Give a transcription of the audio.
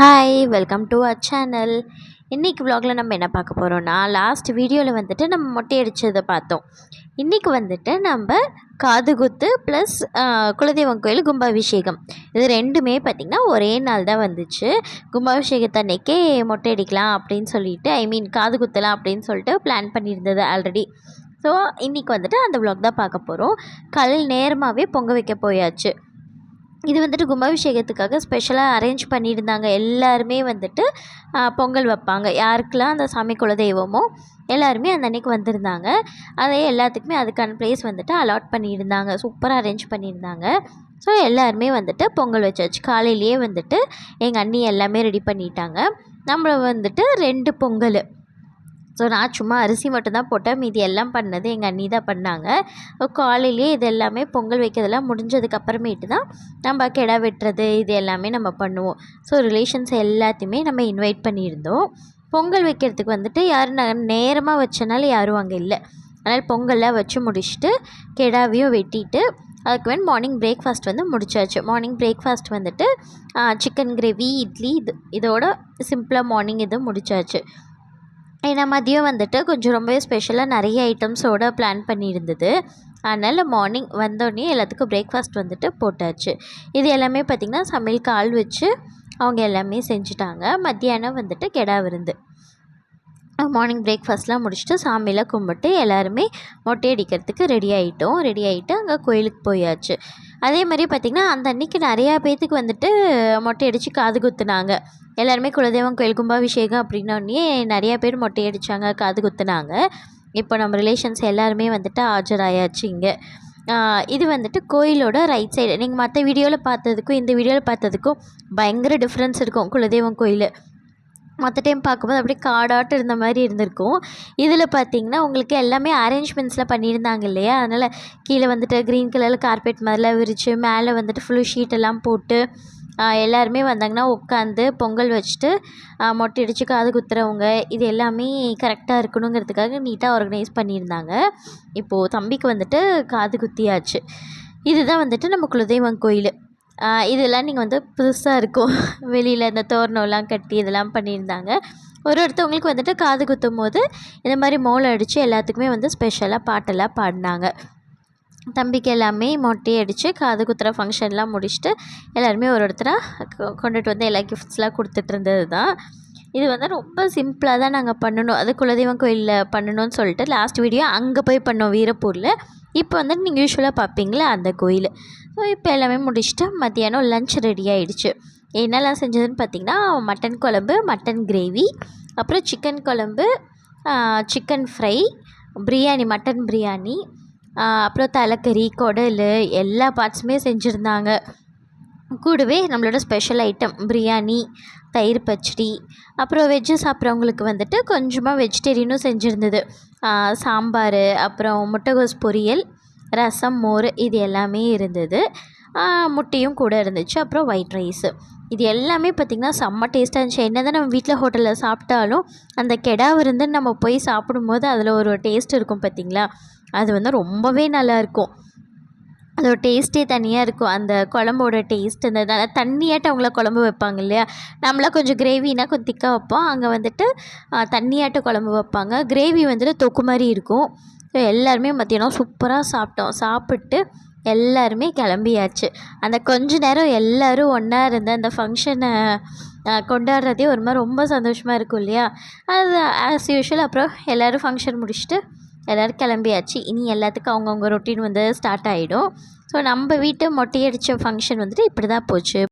Hi welcome to our channel இன்றைக்கி வ்ளாகில் நம்ம என்ன பார்க்க போகிறோன்னா லாஸ்ட் வீடியோவில் வந்துட்டு நம்ம மொட்டை அடித்ததை பார்த்தோம். இன்றைக்கி வந்துட்டு நம்ம காதுகுத்து ப்ளஸ் குலதெய்வம் கோயில் கும்பாபிஷேகம். இது ரெண்டுமே பார்த்திங்கன்னா ஒரே நாள் தான் வந்துச்சு. கும்பாபிஷேகத்தன்னைக்கே மொட்டை அடிக்கலாம் அப்படின்னு சொல்லிட்டு ஐ மீன் காது குத்தலாம் அப்படின்னு சொல்லிட்டு பிளான் பண்ணியிருந்தது ஆல்ரெடி ஸோ இன்றைக்கி வந்துட்டு அந்த வ்ளாக் தான் பார்க்க போகிறோம் கல் நேரமாகவே பொங்க வைக்க போயாச்சு. இது வந்துட்டு கும்பாபிஷேகத்துக்காக ஸ்பெஷலாக அரேஞ்ச் பண்ணியிருந்தாங்க. எல்லாருமே வந்துட்டு பொங்கல் வைப்பாங்க. யாருக்கெல்லாம் அந்த சாமி குலதெய்வமோ எல்லாருமே அந்த அன்னைக்கு வந்திருந்தாங்க. அதே எல்லாத்துக்குமே அதுக்கான ப்ளேஸ் வந்துட்டு அலாட் பண்ணியிருந்தாங்க. சூப்பராக அரேஞ்ச் பண்ணியிருந்தாங்க. ஸோ எல்லாருமே வந்துட்டு பொங்கல் வச்சாச்சு காலையிலேயே வந்துட்டு எங்கள் அண்ணி எல்லாமே ரெடி பண்ணிட்டாங்க. நம்ம வந்துட்டு ரெண்டு பொங்கல். ஸோ நான் சும்மா அரிசி மட்டும்தான் போட்டேன். மீதி எல்லாம் பண்ணது எங்கள் அண்ணி தான் பண்ணாங்க. காலையிலேயே இது எல்லாமே பொங்கல் வைக்கிறதெல்லாம் முடிஞ்சதுக்கப்புறமேட்டு தான் நம்ம கிடா வெட்டுறது இது எல்லாமே நம்ம பண்ணுவோம். ஸோ ரிலேஷன்ஸ் எல்லாத்தையுமே நம்ம இன்வைட் பண்ணியிருந்தோம். பொங்கல் வைக்கிறதுக்கு வந்துட்டு யாரும் நான் நேரமாக வச்சனால யாரும் அங்கே இல்லை. அதனால் பொங்கல்லாம் வச்சு முடிச்சுட்டு கெடாவையும் வெட்டிட்டு அதுக்கு வேணும் மார்னிங் பிரேக்ஃபாஸ்ட் வந்து முடிச்சாச்சு. மார்னிங் பிரேக்ஃபாஸ்ட் வந்துட்டு சிக்கன் கிரேவி இட்லி இது இதோட சிம்பிளாக மார்னிங் இது முடிச்சாச்சு. ஏன்னா மதியம் வந்துட்டு கொஞ்சம் ரொம்பவே ஸ்பெஷலாக நிறைய ஐட்டம்ஸோட பிளான் பண்ணியிருந்தது. அதனால் மார்னிங் வந்தோடனே எல்லாத்துக்கும் பிரேக்ஃபாஸ்ட் வந்துட்டு போட்டாச்சு. இது எல்லாமே பார்த்திங்கன்னா சமையலுக்கு ஆள் வச்சு அவங்க எல்லாமே செஞ்சுட்டாங்க. மத்தியானம் வந்துட்டு கெடா விருந்து. மார்னிங் பிரேக்ஃபாஸ்ட்லாம் முடிச்சுட்டு சாமியெல்லாம் கும்பிட்டு எல்லாருமே மொட்டை அடிக்கிறதுக்கு ரெடி ஆகிட்டோம் ரெடி ஆகிட்டு அங்கே கோயிலுக்கு போயாச்சு. அதே மாதிரி பார்த்திங்கன்னா அந்த அன்றைக்கி நிறையா பேர்த்துக்கு வந்துட்டு மொட்டை அடித்து காது குத்துனாங்க. எல்லாருமே குலதெய்வம் கோயில் கும்பாபிஷேகம் அப்படின்னோடனே நிறையா பேர் மொட்டை அடித்தாங்க காது குத்துனாங்க. இப்போ நம்ம ரிலேஷன்ஸ் எல்லாருமே வந்துட்டு ஆஜராயாச்சு இங்கே. இது வந்துட்டு கோயிலோட ரைட் சைடு நீங்கள் மற்ற வீடியோவில் பார்த்ததுக்கும் இந்த வீடியோவில் பார்த்ததுக்கும் பயங்கர டிஃப்ரென்ஸ் இருக்கும் குலதெய்வம் கோயில். மற்ற டைம் பார்க்கும்போது அப்படியே காடாட்டம் இருந்த மாதிரி இருந்திருக்கும். இதில் பார்த்தீங்கன்னா உங்களுக்கு எல்லாமே அரேஞ்ச்மெண்ட்ஸ்லாம் பண்ணியிருந்தாங்க இல்லையா? அதனால் கீழே வந்துட்டு க்ரீன் கலரில் கார்பெட் மாதிரிலாம் விரித்து மேலே வந்துட்டு ஃபுல்லு ஷீட்டெல்லாம் போட்டு எல்லாருமே வந்தாங்கன்னா உட்காந்து பொங்கல் வச்சுட்டு மொட்டை அடித்து காது குத்துறவங்க இது எல்லாமே கரெக்டாக இருக்கணுங்கிறதுக்காக நீட்டாக ஆர்கனைஸ் பண்ணியிருந்தாங்க. இப்போது தம்பிக்கு வந்துட்டு காது குத்தியாச்சு. இதுதான் வந்துட்டு நம்ம குலதெய்வம் கோயில். இதெல்லாம் நீங்கள் வந்து புதுசாக இருக்கும். வெளியில் இந்த தோரணம்லாம் கட்டி இதெல்லாம் பண்ணியிருந்தாங்க. ஒரு ஒருத்தவங்களுக்கு வந்துட்டு காது குத்தும் போது இந்த மாதிரி மோளம் அடித்து எல்லாத்துக்குமே வந்து ஸ்பெஷலாக பாட்டெல்லாம் பாடினாங்க. தம்பிக்கு எல்லாமே மொட்டை அடித்து காது குத்துற ஃபங்க்ஷன்லாம் முடிச்சுட்டு எல்லாருமே ஒரு ஒருத்தராக கொ- கொண்டுட்டு வந்து எல்லா கிஃப்ட்ஸ்லாம் கொடுத்துட்டு இருந்தது தான் இது வந்து ரொம்ப சிம்பிளாக தான் நாங்கள் பண்ணணும். அது குலதெய்வம் கோயிலில் பண்ணணும்னு சொல்லிட்டு லாஸ்ட் வீடியோ அங்கே போய் பண்ணோம் வீரப்பூரில். இப்போ வந்துட்டு நீங்கள் யூஸ்வலாக பார்ப்பீங்களே அந்த கோயில். ஸோ இப்போ எல்லாமே முடிச்சுட்டு மத்தியானம் லஞ்ச் ரெடி ஆகிடுச்சு என்னெல்லாம் செஞ்சதுன்னு பார்த்தீங்கன்னா மட்டன் குழம்பு மட்டன் கிரேவி அப்புறம் சிக்கன் குழம்பு chicken fry biryani mutton biryani அப்புறம் தலைக்கறி குடல் எல்லா பார்ட்ஸுமே செஞ்சுருந்தாங்க. கூடவே நம்மளோட ஸ்பெஷல் ஐட்டம் பிரியாணி தயிர் பச்சடி அப்புறம் வெஜ்ஜு சாப்பிட்றவங்களுக்கு வந்துட்டு கொஞ்சமாக வெஜிடேரியனும் செஞ்சுருந்தது. சாம்பார் அப்புறம் முட்டைகோஸ் பொரியல் ரசம் மோர் இது எல்லாமே இருந்தது. முட்டையும் கூட இருந்துச்சு அப்புறம் ஒயிட் ரைஸு இது எல்லாமே பார்த்திங்கன்னா செம்ம டேஸ்ட்டாக இருந்துச்சு. என்ன தான் நம்ம வீட்டில் ஹோட்டலில் சாப்பிட்டாலும் அந்த கெடா விருந்து நம்ம போய் சாப்பிடும்போது அதில் ஒரு டேஸ்ட் இருக்கும் பார்த்திங்களா அது வந்து ரொம்பவே நல்லாயிருக்கும். அதோட டேஸ்ட்டே தனியாக இருக்கும். அந்த குழம்போட டேஸ்ட் அந்த தண்ணியாட்டம் அவங்கள குழம்பு வைப்பாங்க இல்லையா? நம்மளாம் கொஞ்சம் கிரேவினா கொஞ்சம் திக்காக வைப்போம். அங்கே வந்துட்டு தண்ணியாட்ட குழம்பு வைப்பாங்க. கிரேவி வந்துட்டு தொக்கு மாதிரி இருக்கும். ஸோ எல்லாருமே மத்தியானம் சூப்பராக சாப்பிட்டோம். சாப்பிட்டு எல்லாருமே கிளம்பியாச்சு. அந்த கொஞ்ச நேரம் எல்லோரும் ஒன்றா இருந்த அந்த ஃபங்க்ஷனை கொண்டாடுறதே ஒரு மாதிரி ரொம்ப சந்தோஷமாக இருக்கும் இல்லையா? அது ஆஸ் யூஷுவல் அப்புறம் எல்லோரும் ஃபங்க்ஷன் முடிச்சுட்டு எல்லோரும் கிளம்பியாச்சு. இனி எல்லாத்துக்கும் அவங்கவுங்க ரொட்டீன் வந்து ஸ்டார்ட் ஆகிடும் ஸோ நம்ம வீட்டு மொட்டையடித்த ஃபங்க்ஷன் வந்துட்டு இப்படி தான் போச்சு.